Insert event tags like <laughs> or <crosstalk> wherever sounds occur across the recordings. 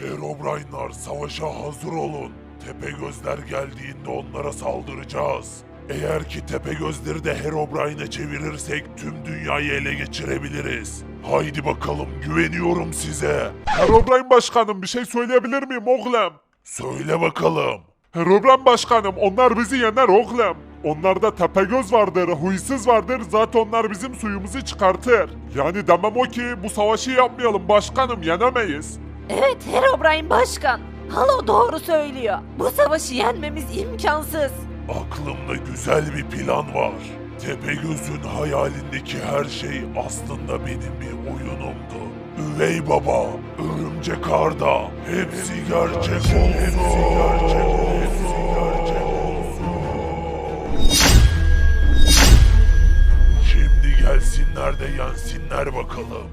Herobrine'lar savaşa hazır olun. Tepegözler geldiğinde onlara saldıracağız. Eğer ki Tepegözleri de Herobrine'e çevirirsek tüm dünyayı ele geçirebiliriz. Haydi bakalım güveniyorum size. Herobrine başkanım bir şey söyleyebilir miyim oğlum? Söyle bakalım. Herobrine başkanım onlar bizi yener oğlum. Onlarda tepegöz vardır, huysuz vardır zaten onlar bizim suyumuzu çıkartır. Yani demem o ki bu savaşı yapmayalım başkanım yenemeyiz. Evet Herobrine başkan. Halo doğru söylüyor. Bu savaşı yenmemiz imkansız. Aklımda güzel bir plan var. Tepegöz'ün hayalindeki her şey aslında benim bir oyunumdu. Üvey baba, örümcek Arda, hepsi gerçek olsun. Hepsi gerçek olsun. Şimdi gelsinler de yensinler bakalım.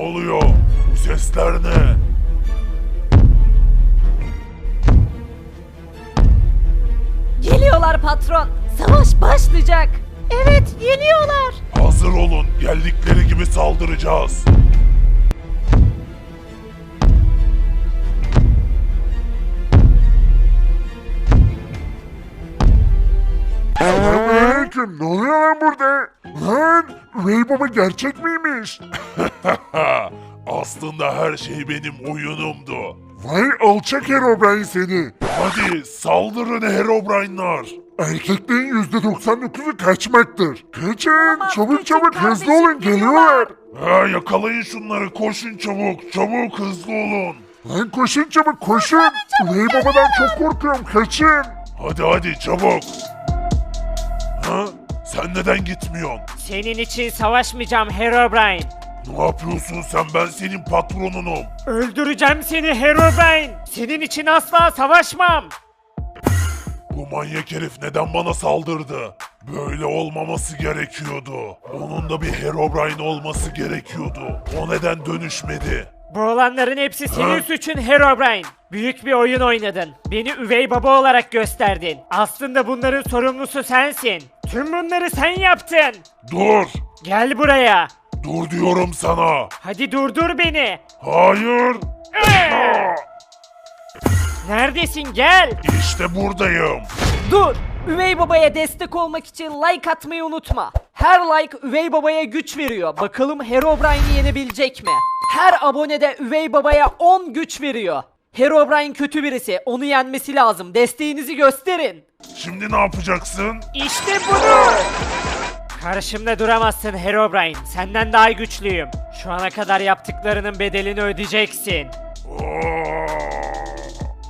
Oluyor? Bu sesler ne? Geliyorlar patron. Savaş başlayacak. Evet geliyorlar. Hazır olun, geldikleri gibi saldıracağız. Selamünaleyküm ne oluyor lan burada? Lan Baba gerçek miymiş? <laughs> Aslında her şey benim oyunumdu. Vay alçak Herobrine seni. Hadi saldırın Herobrine'lar. Erkeklerin %99'u kaçmaktır. Kaçın çabuk çabuk hızlı olun geliyorlar. Ha, yakalayın şunları, koşun çabuk, çabuk hızlı olun. Lan koşun çabuk koşun. Üvey Baba'dan çok korkuyorum kaçın. Hadi hadi çabuk. Ha? Sen neden gitmiyorsun? Senin için savaşmayacağım Herobrine. Ne yapıyorsun sen? Ben senin patronunum. Öldüreceğim seni Herobrine. Senin için asla savaşmam. Bu manyak herif neden bana saldırdı? Böyle olmaması gerekiyordu. Onun da bir Herobrine olması gerekiyordu. O neden dönüşmedi? Bu olanların hepsi senin Ha? suçun Herobrine. Büyük bir oyun oynadın. Beni üvey baba olarak gösterdin. Aslında bunların sorumlusu sensin. Tüm bunları sen yaptın. Dur! Gel buraya. Dur diyorum sana! Hadi durdur beni. Hayır! Aa! Neredesin gel. İşte buradayım. Dur. Üvey babaya destek olmak için like atmayı unutma. Her like üvey babaya güç veriyor. Bakalım Herobrine'i yenebilecek mi? Her abone de üvey babaya 10 güç veriyor. Herobrine kötü birisi. Onu yenmesi lazım. Desteğinizi gösterin. Şimdi ne yapacaksın? İşte bunu. Karşımda duramazsın Herobrine. Senden daha güçlüyüm. Şu ana kadar yaptıklarının bedelini ödeyeceksin.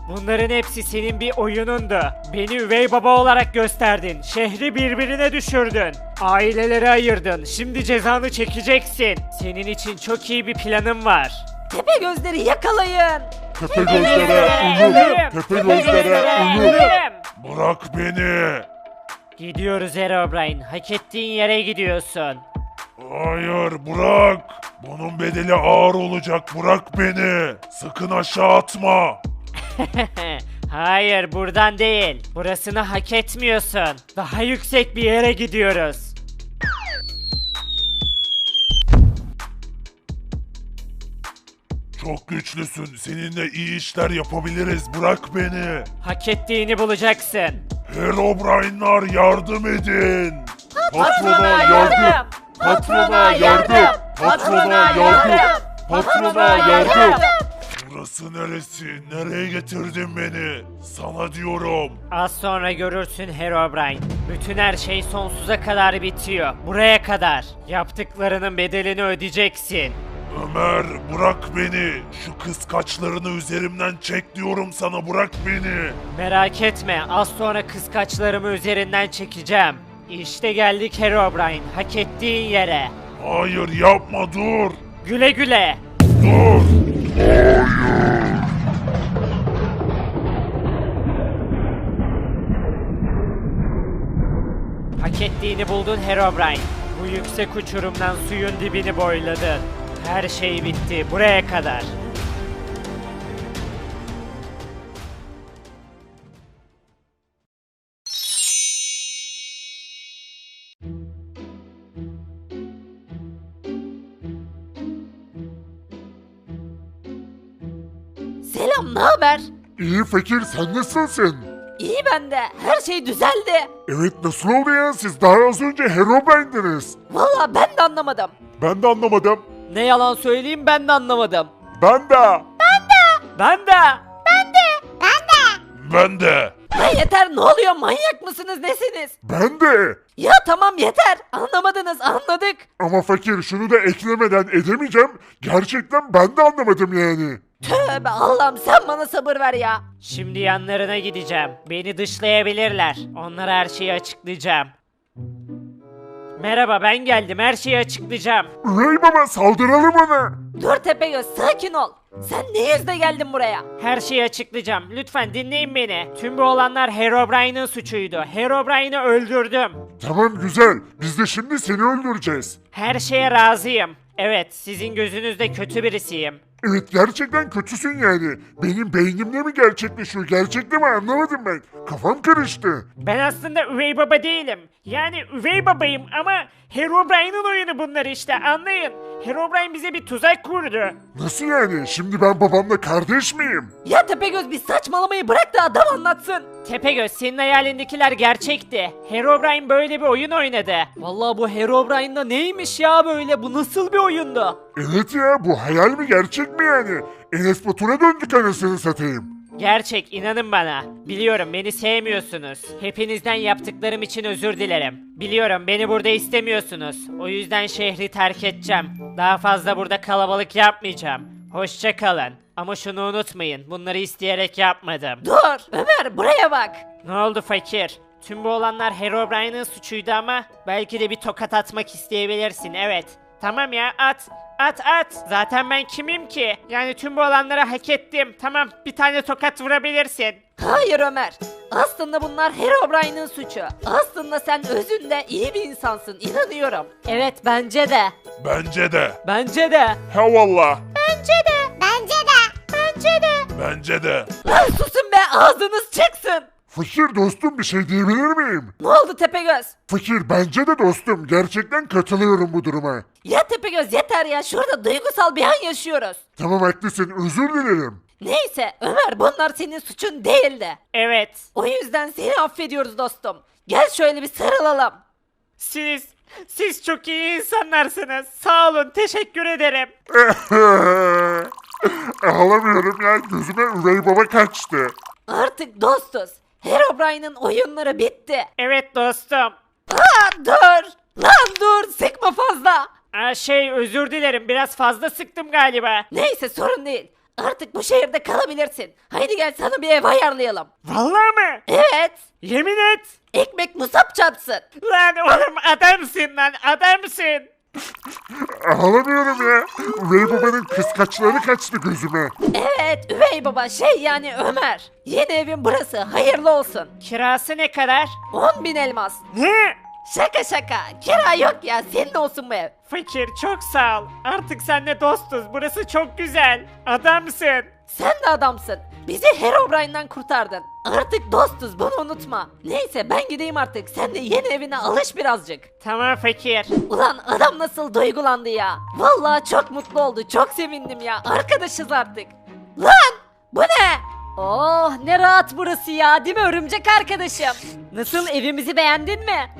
Bunların hepsi senin bir oyunundu. Beni üvey baba olarak gösterdin. Şehri birbirine düşürdün. Aileleri ayırdın. Şimdi cezanı çekeceksin. Senin için çok iyi bir planım var. Tepe gözleri yakalayın. Tepe gözlere Ölürüm. Tepe gözlere ölür. Ölürüm. Bırak beni! Gidiyoruz Herobrine. Hak ettiğin yere gidiyorsun. Hayır bırak! Bunun bedeli ağır olacak bırak beni! Sakın aşağı atma! <laughs> Hayır buradan değil. Burasını hak etmiyorsun. Daha yüksek bir yere gidiyoruz. Çok güçlüsün. Seninle iyi işler yapabiliriz. Bırak beni. Hak ettiğini bulacaksın. Herobrine'lar yardım edin. Patrona yardım. Patrona yardım. Patrona yardım. Patrona yardım. Burası neresi? Nereye getirdin beni? Sana diyorum. Az sonra görürsün Herobrine. Bütün her şey sonsuza kadar bitiyor. Buraya kadar. Yaptıklarının bedelini ödeyeceksin. Ömer bırak beni. Şu kıskaçlarını üzerimden çek diyorum sana. Bırak beni. Merak etme, az sonra kıskaçlarımı üzerinden çekeceğim. İşte geldik Herobrine, hak ettiğin yere. Hayır yapma dur. Güle güle. Dur. Hak ettiğini buldun Herobrine. Bu yüksek uçurumdan suyun dibini boyladın. Her şey bitti. Buraya kadar. Selam, ne haber? İyi fakir sen nasılsın? İyi bende. Her şey düzeldi. Evet nasıl oldu ya siz daha az önce hero bendiniz. Valla ben de anlamadım. Ben de anlamadım. Ne yalan söyleyeyim ben de anlamadım. Ben de. Ben de. Ben de. Ya yeter ne oluyor manyak mısınız nesiniz? Ben de. Ya tamam yeter anlamadınız anladık. Ama fakir şunu da eklemeden edemeyeceğim. Gerçekten ben de anlamadım yani. Tövbe Allah'ım sen bana sabır ver ya. Şimdi yanlarına gideceğim. Beni dışlayabilirler. Onlara her şeyi açıklayacağım. Merhaba ben geldim. Her şeyi açıklayacağım. Üvey baba saldıralım ona. Dur Tepegöz sakin ol. Sen ne yüzle geldin buraya? Her şeyi açıklayacağım. Lütfen dinleyin beni. Tüm bu olanlar Herobrine'in suçuydu. Herobrine'i öldürdüm. Tamam güzel. Biz de şimdi seni öldüreceğiz. Her şeye razıyım. Evet, sizin gözünüzde kötü birisiyim. Evet gerçekten kötüsün yani. Benim beynimde mi gerçekleşiyor? Gerçekte mi anlamadım ben. Kafam karıştı. Ben aslında üvey baba değilim. Yani üvey babayım ama Herobrine'in oyunu bunlar işte anlayın. Herobrine bize bir tuzak kurdu. Nasıl yani? Şimdi ben babamla kardeş miyim? Ya Tepegöz bir saçmalamayı bırak da adam anlatsın. Tepegöz senin hayalindekiler gerçekti. Herobrine böyle bir oyun oynadı. Vallahi bu Herobrine'da neymiş ya böyle bu nasıl bir oyundu? Evet ya bu hayal mi gerçek mi yani? Enes Batur'a döndük anasını satayım. Gerçek inanın bana. Biliyorum beni sevmiyorsunuz. Hepinizden yaptıklarım için özür dilerim. Biliyorum beni burada istemiyorsunuz. O yüzden şehri terk edeceğim. Daha fazla burada kalabalık yapmayacağım. Hoşça kalın. Ama şunu unutmayın. Bunları isteyerek yapmadım. Dur Ömer buraya bak. Ne oldu fakir? Tüm bu olanlar Herobrine'in suçuydu ama belki de bir tokat atmak isteyebilirsin evet. Tamam ya at. At at. Zaten ben kimim ki? Yani tüm bu olanları hak ettim. Tamam bir tane tokat vurabilirsin. Hayır Ömer. Aslında bunlar Herobrine'in suçu. Aslında sen özünde iyi bir insansın inanıyorum. Evet bence de. Bence de. Bence de. Ha valla. Bence de. Bence de. Bence de. Bence de. Lan susun be ağzınız çıksın. Fakir dostum bir şey diyebilir miyim? Ne oldu Tepegöz? Fakir bence de dostum. Gerçekten katılıyorum bu duruma. Ya Tepegöz yeter ya şurada duygusal bir an yaşıyoruz. Tamam haklısın özür dilerim. Neyse Ömer bunlar senin suçun değildi. Evet. O yüzden seni affediyoruz dostum. Gel şöyle bir sarılalım. Siz, siz çok iyi insanlarsınız. Sağ olun, teşekkür ederim. <laughs> Ağlamıyorum ya gözüme üvey baba kaçtı. Artık dostuz. Herobrine'in oyunları bitti. Evet dostum. Aa dur. Lan dur sıkma fazla. Aa, şey özür dilerim, biraz fazla sıktım galiba. Neyse sorun değil. Artık bu şehirde kalabilirsin. Haydi gel sana bir ev ayarlayalım. Vallahi mı? Evet. Yemin et. Ekmek musap çarpsın. Lan oğlum adamsın lan, adamsın. Ağlamıyorum ya. Üvey babanın kıskaçları kaçtı gözüme. Evet üvey baba şey yani Ömer. Yeni evin burası hayırlı olsun. Kirası ne kadar? 10 bin elmas. Ne? Şaka şaka. Kira yok ya senin olsun bu ev. Fakir çok sağ ol. Artık seninle dostuz. Burası çok güzel. Adamsın. Sen de adamsın. Bizi Herobrine'den kurtardın. Artık dostuz bunu unutma. Neyse ben gideyim artık. Sen de yeni evine alış birazcık. Tamam fakir. Ulan adam nasıl duygulandı ya. Vallahi çok mutlu oldu. Çok sevindim ya. Arkadaşız artık. Lan! Bu ne? Oh ne rahat burası ya. Değil mi örümcek arkadaşım? Nasıl evimizi beğendin mi?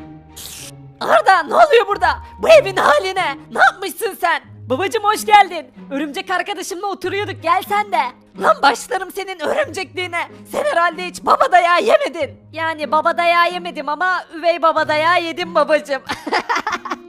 Arda ne oluyor burada? Bu evin haline. Ne yapmışsın sen? Babacım hoş geldin. Örümcek arkadaşımla oturuyorduk gel sen de. Lan başlarım senin örümcekliğine. Sen herhalde hiç baba dayağı yemedin. Yani baba dayağı yemedim ama üvey baba dayağı yedim babacım. <laughs>